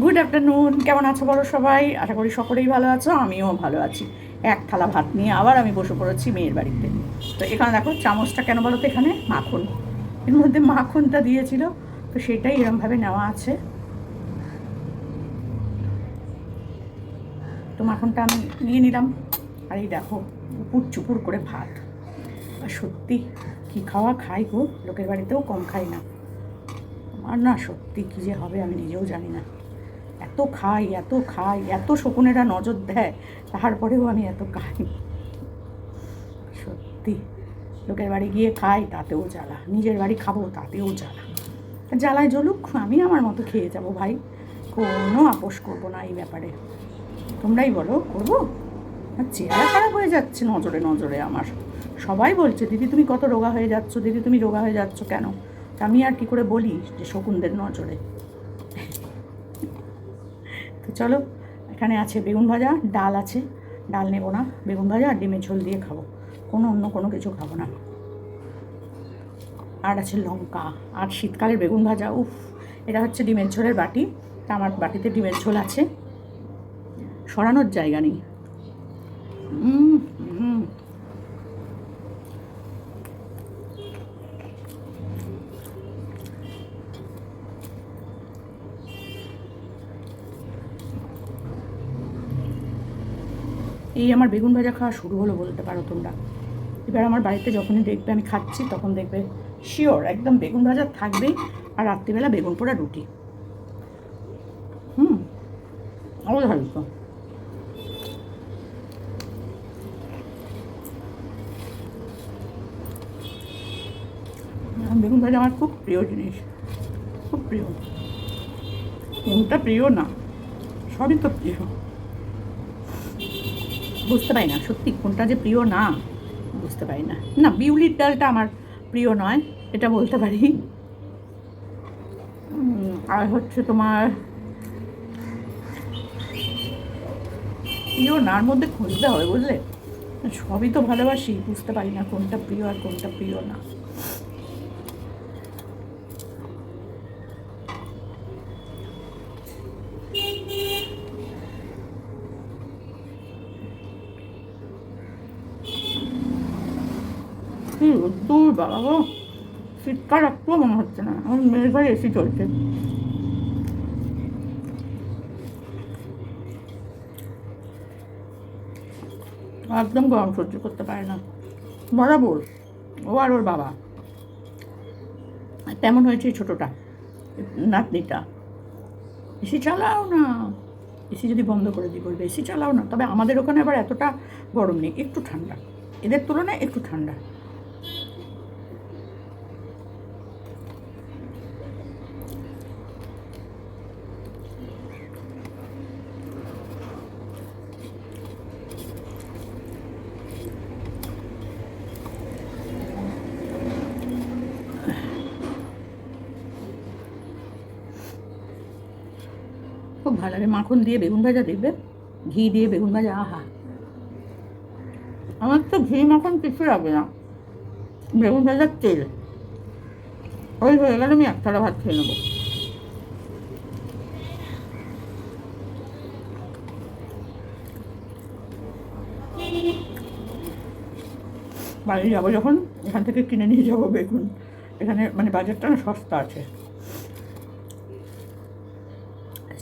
Good afternoon কেমন আছো বলো সবাই? আশা করি সকলেই ভালো আছো, আমিও ভালো আছি। এক থালা ভাত নিয়ে আবার আমি বসে পড়েছি মেয়ের বাড়িতে। তো এখানে দেখো চামচটা কেন বলো তো এখানে? মাখন। এর মধ্যে মাখনটা দিয়েছিল, তো সেটাই এরমভাবে নেওয়া আছে। তো মাখনটা আমি নিয়ে নিলাম। আর এই দেখো উপুর চুপুর করে ভাত। আর সত্যি, কি খাওয়া খাই গো? লোকের বাড়িতেও কম খাই না। আমার না সত্যি কী যে হবে আমি নিজেও জানি না। এত খাই এত খাই, এত শকুনেরা নজর দেয়, তারপরেও আমি এত খাই। সত্যি, লোকের বাড়ি গিয়ে খাই, তাতেও জ্বালা। নিজের বাড়ি খাব, তাতেও জ্বালা। জ্বালায় জ্বলুক, আমি আমার মতো খেয়ে যাব ভাই। কোনো আপোষ করব না এই ব্যাপারে। তোমরাই বলো, করব? আর চেহারা খারাপ হয়ে যাচ্ছে নজরে নজরে আমার। সবাই বলছে, দিদি, তুমি কত রোগা হয়ে যাচ্ছ? দিদি, তুমি রোগা হয়ে যাচ্ছ কেন? আমি আর কি করে বলি যে শকুনদের নজরে। চলো, এখানে আছে বেগুন ভাজা, ডাল আছে। ডাল নেব না, বেগুন ভাজা আর ডিমের ঝোল দিয়ে খাব। কোনো অন্য কোনো কিছু খাব না। আর আছে লঙ্কা। আর শীতকালের বেগুন ভাজা, উফ, এটা হচ্ছে ডিমের ঝোলের বাটি। তা আমার বাটিতে ডিমের ঝোল আছে। সরানোর জায়গা নেই। এই আমার বেগুন ভাজা খাওয়া শুরু হলো বলতে পারো তোমরা। এবার আমার বাড়িতে যখনই দেখবে আমি খাচ্ছি, তখন দেখবে শিওর একদম বেগুন ভাজা থাকবেই আর রাত্রিবেলা বেগুন পোড়া রুটি। হুম আরও ভালো তো। বেগুন ভাজা আমার খুব প্রিয় জিনিস, খুব প্রিয়। কোনটা প্রিয় না, সবই তো প্রিয়। বুঝতে পারি না, সত্যি, কোনটা যে প্রিয় না, বুঝতে পারি না। না, বিউলির ডালটা আমার প্রিয় নয়, এটা বলতে পারি। আর হচ্ছে তোমার, প্রিয় নার মধ্যে খুঁজতে হবে, বুঝলে? সবই তো ভালোবাসি, বুঝতে পারি না কোনটা প্রিয় আর কোনটা প্রিয় না। কি দূর বাবা? গো শীতকাল একটুও মনে হচ্ছে না। আমার মেয়ের ঘরে এসি চলছে। একদম গরম সহ্য করতে পারে না। বরাবর। ও আর ওর বাবা। তেমন হয়েছে ছোটোটা, নাতনিটা। এসি চালাও না। এসি যদি বন্ধ করে দিই বলবে, এসি চালাও না। তবে আমাদের ওখানে আবার এতটা গরম নেই, একটু ঠান্ডা। এদের তুলনায় একটু ঠান্ডা খুব ভালো লাগে। মাখন দিয়ে বেগুন ভাজা দেখবে? ঘি দিয়ে বেগুন ভাজা, আহা। আমার তো ঘি মাখন কিছু লাগবে না। বেগুন ভাজার তেল। ওই হয়ে গেলে আমি একতলা ভাত খেয়ে নেব। বাড়ি যাব যখন, এখান থেকে কিনে নিয়ে যাব বেগুন। এখানে মানে বাজারটা সস্তা আছে।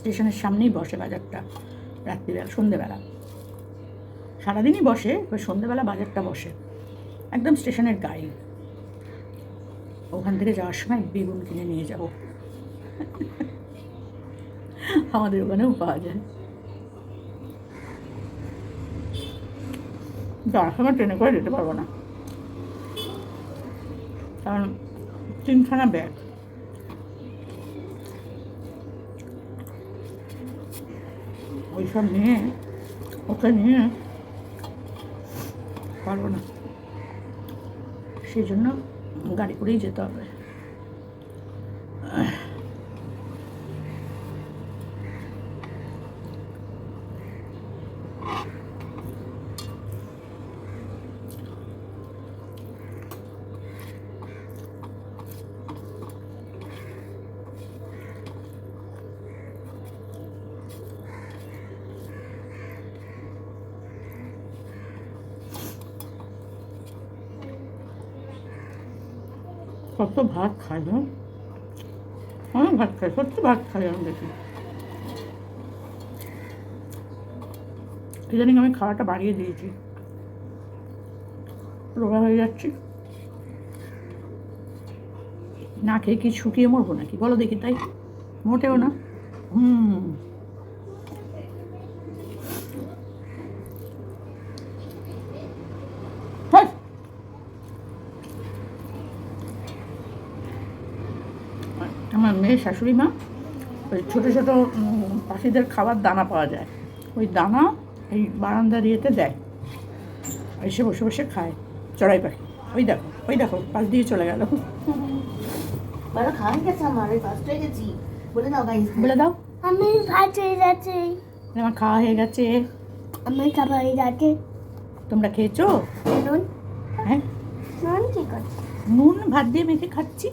স্টেশনের সামনেই বসে বাজারটা, রাত্রিবেলা, সন্ধেবেলা। সারাদিনই বসে, ওই সন্ধেবেলা বাজারটা বসে। একদম স্টেশনের গায়ে ওখান থেকে যাওয়ার সময় বেগুন কিনে নিয়ে যাব। আমাদের ওখানেও পাওয়া যায়। যাওয়ার সময় ট্রেনে করে যেতে পারব না। কারণ তিনখানা ব্যাগ। ওইসব নিয়ে ওকে নিয়ে পারব না। সেই জন্য গাড়ি করেই যেতে হবে। কত ভাত খায় না অনেক ভাত খায়, সত্যি ভাত খায় আমি দেখি ইদানিং আমি খাওয়াটা বাড়িয়ে দিয়েছি। রোগা হয়ে যাচ্ছি। না খেয়ে কি শুকিয়ে মরবো নাকি? বলো দেখি তাই। মোটেও না। হুম। মেয়ের শাশুড়ি মা ওই ছোটো ছোটো পাখিদের খাবার দানা পাওয়া যায়। ওই দানা এই বারান্দার ইয়েতে দেয়। এসে বসে বসে খায়। চড়াই পাখি। ওই দেখো ওই দেখো পাশ দিয়ে চলে গেল। বলো গেছে আমার? আমি ফার্স্ট গেছি। বলে দাও বলে দাও। আমি ভাত হয়ে যাচ্ছে আমার খাওয়া হয়ে গেছে। আমার খাবার হয়ে যাচ্ছে তোমরা খেয়েছো? হ্যাঁ। কি করছে? নুন ভাত দিয়ে মেখে খাচ্ছি।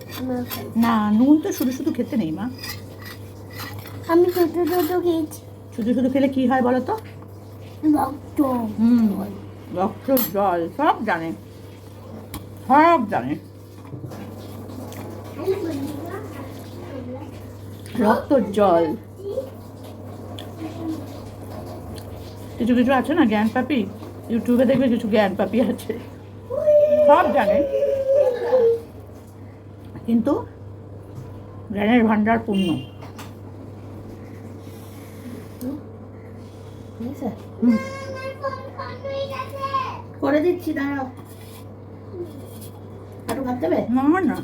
না। নুন তো শুধু শুধু খেতে নেই মা। আমি ছোট ছোট খেয়েছি। শুধু শুধু খেলে কি হয় বলো তো? রক্ত। হুম রক্ত জল সব জানে। সব জানে। রক্ত জল। কিছু কিছু আছে না জ্ঞান পাপি? ইউটিউবে দেখবে কিছু জ্ঞান পাপি আছে। সব জানে। কিন্তু জ্ঞানের ভান্ডার পূর্ণ। হুম। করে দিচ্ছি দাঁড়াও। একটু ভাত দেবে? না না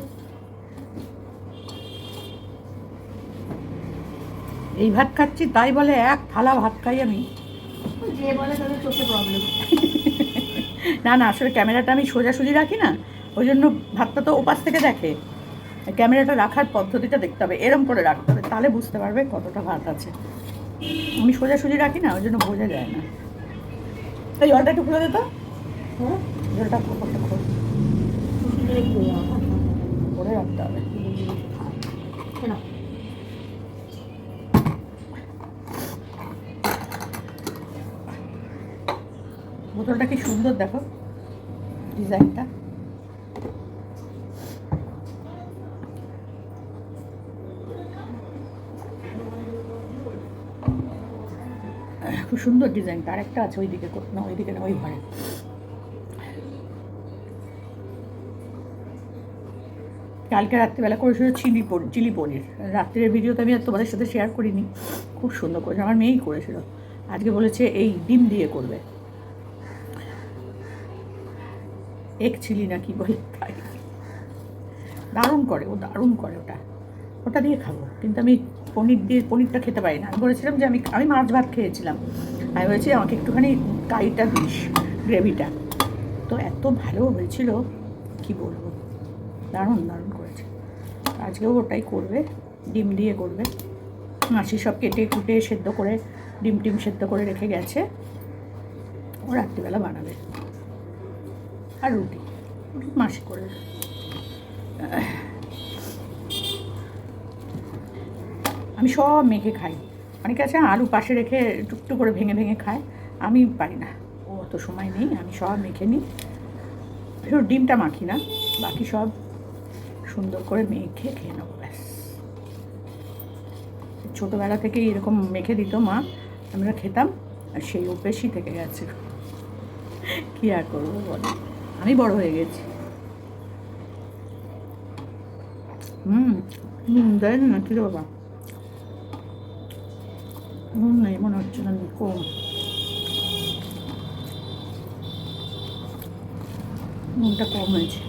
এই ভাত খাচ্ছি তাই বলে এক থালা ভাত খাই আমি। যে বলে তাদের চোখে প্রবলেম না না আসলে ক্যামেরাটা আমি সোজাসুজি রাখি না। ওই জন্য ভাতটা তো ওপাশ থেকে দেখে। ক্যামেরাটা রাখার পদ্ধতিটা দেখতে হবে, এরম করে রাখতে হবে, তাহলে বুঝতে পারবে কতটা ভাত আছে। আমি সোজাসুজি রাখি না, ওই জন্য বোঝা যায় না। এই জলটা একটু খুলে দিত হ্যাঁ? জলটা করে রাখতে হবে। বোতলটা কি সুন্দর দেখো, ডিজাইনটা। খুব সুন্দর ডিজাইনটা আরেকটা আছে ওইদিকে না ওইদিকে না, ওই ঘরে। কালকে রাত্রিবেলা করেছিল চিলি পনির চিলি পনির। রাত্রের ভিডিওতে আমি আর তোমাদের সাথে শেয়ার করিনি। খুব সুন্দর করেছে, আমার মেয়েই করেছিল। আজকে বলেছে এই ডিম দিয়ে করবে। এক চিলি না কি বলে দারুণ করে, ও দারুণ করে ওটা। ওটা দিয়ে খাব, কিন্তু আমি পনির দিয়ে পনিরটা খেতে পারি না। আমি বলেছিলাম যে আমি আমি মাছ ভাত খেয়েছিলাম। আমি বলেছি, আমাকে একটুখানি কারিটা দিস, গ্রেভিটা। তো এত ভালো হয়েছিল, কি বলব? দারুণ দারুণ করেছে। আজকেও ওটাই করবে, ডিম দিয়ে করবে। মাসি সব কেটে কুটে সেদ্ধ করে, ডিম টিম সেদ্ধ করে রেখে গেছে। ও রাত্রিবেলা বানাবে। আর রুটি রুটি মাসি করে আমি সব মেখে খাই। অনেকে আছে, আলু পাশে রেখে টুকটু করে ভেঙে ভেঙে খায়। আমি পারি না। ও অত সময় নেই, আমি সব মেখে নিই। শুধু ডিমটা মাখি না, বাকি সব সুন্দর করে মেখে খেয়ে নেব, ব্যাস। ছোটোবেলা থেকে এরকম মেখে দিত মা, আমরা খেতাম, আর সেই অভ্যেসই থেকে গেছে। কী আর করব বলো? আমি বড় হয়ে গেছি। হুম হুম দেয় না কি বাবা? নেই মনে হচ্ছে না কম। কম হয়েছে।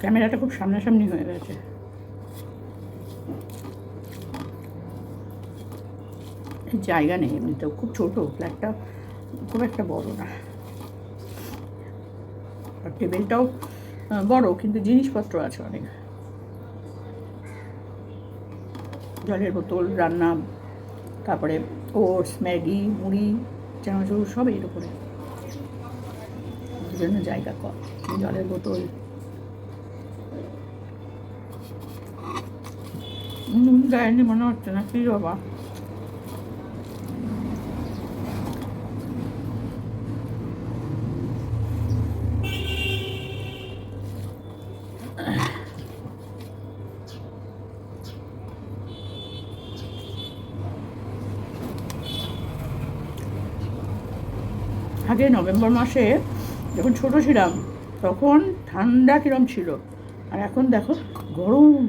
ক্যামেরাটা খুব সামনাসামনি হয়ে গেছে। এই জায়গা নেই এমনিতেও। খুব ছোটো ফ্ল্যাটটা খুব একটা বড় না। আর টেবিলটাও বড়, কিন্তু জিনিসপত্র আছে অনেক। জলের বোতল, রান্না, তারপরে ওটস, ম্যাগি, মুড়ি, চানাচুর, সব এর উপরে। জন্য জায়গা কম, জলের বোতল। দেয়নি মনে হচ্ছে না, কি বাবা? আগে নভেম্বর মাসে যখন ছোট ছিলাম, তখন ঠান্ডা কিরম ছিল। আর এখন দেখো, গরম।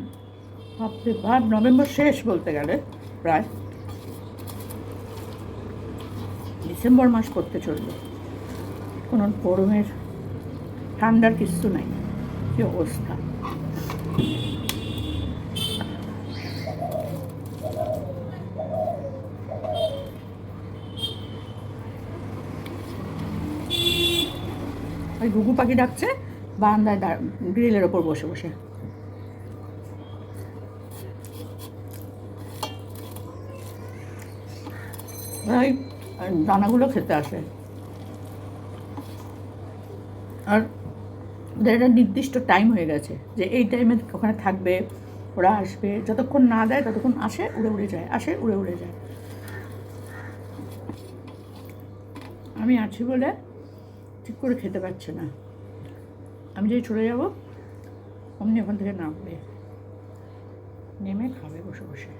বাপরে ভাব নভেম্বর শেষ বলতে গেলে, প্রায়। ডিসেম্বর মাস করতে চলল। কোনো গরমের, ঠান্ডার কিছু নাই। কি অবস্থা? ওই ঘুঘু পাখি ডাকছে, বারান্দায় গ্রিলের ওপর বসে বসে। ওই দানাগুলো খেতে আসে। আর ওদের একটা নির্দিষ্ট টাইম হয়ে গেছে যে এই টাইমে ওখানে থাকবে, ওরা আসবে। যতক্ষণ না দেয় ততক্ষণ আসে, উড়ে উড়ে যায়, আসে, উড়ে উড়ে যায়। আমি আছি বলে ঠিক করে খেতে পারছে না। আমি যদি চলে যাব, অমনি ওখান থেকে নামবে। নেমে খাবে বসে বসে।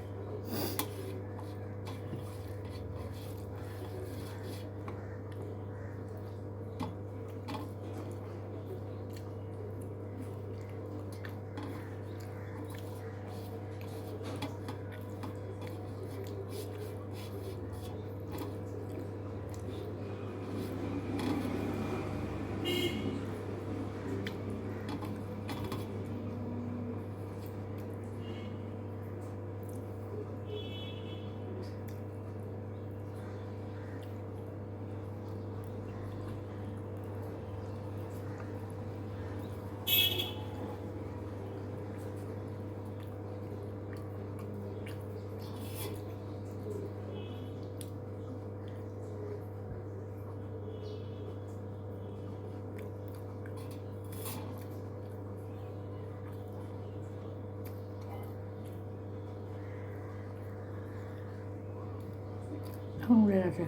এখন উড়ে গেছে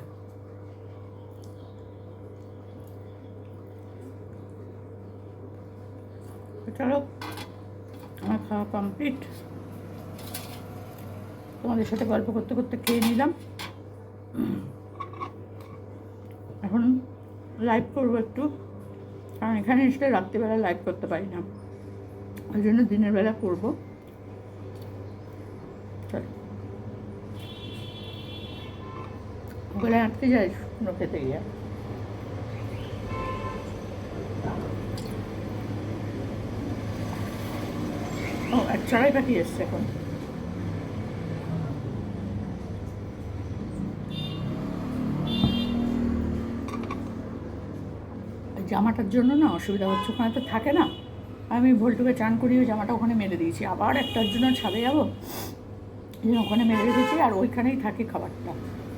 চলো, আমার খাওয়া কমপ্লিট তোমাদের সাথে গল্প করতে করতে খেয়ে নিলাম। এখন লাইভ করব একটু। কারণ এখানে এসে রাত্রিবেলা লাইভ করতে পারি না। ওই জন্য দিনের বেলা করব। চলো। ওগুলো আটকে যায় শুকনো খেতে গিয়ে। ও আর চড়াই পাখি এসছে এখন। জামাটার জন্য না অসুবিধা হচ্ছে, ওখানে তো থাকে না। আমি ভোল্টুকে চান করিয়ে জামাটা ওখানে মেলে দিয়েছি। আবার একটার জন্য ছাদে যাব ওখানে মেলে রেখেছি আর ওইখানেই থাকে খাবারটা।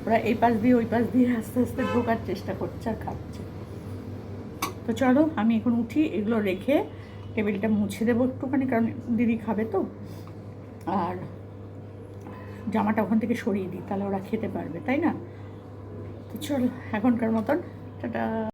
ওরা এই পাশ দিয়ে, ওই পাশ দিয়ে আস্তে আস্তে ঢোকার চেষ্টা করছে আর খাচ্ছে। তো চলো, আমি এখন উঠি, এগুলো রেখে টেবিলটা মুছে দেবো একটুখানি, কারণ দিদি খাবে তো। আর জামাটা ওখান থেকে সরিয়ে দিই, তাহলে ওরা খেতে পারবে, তাই না? তো চলো, এখনকার মতন, টাটা।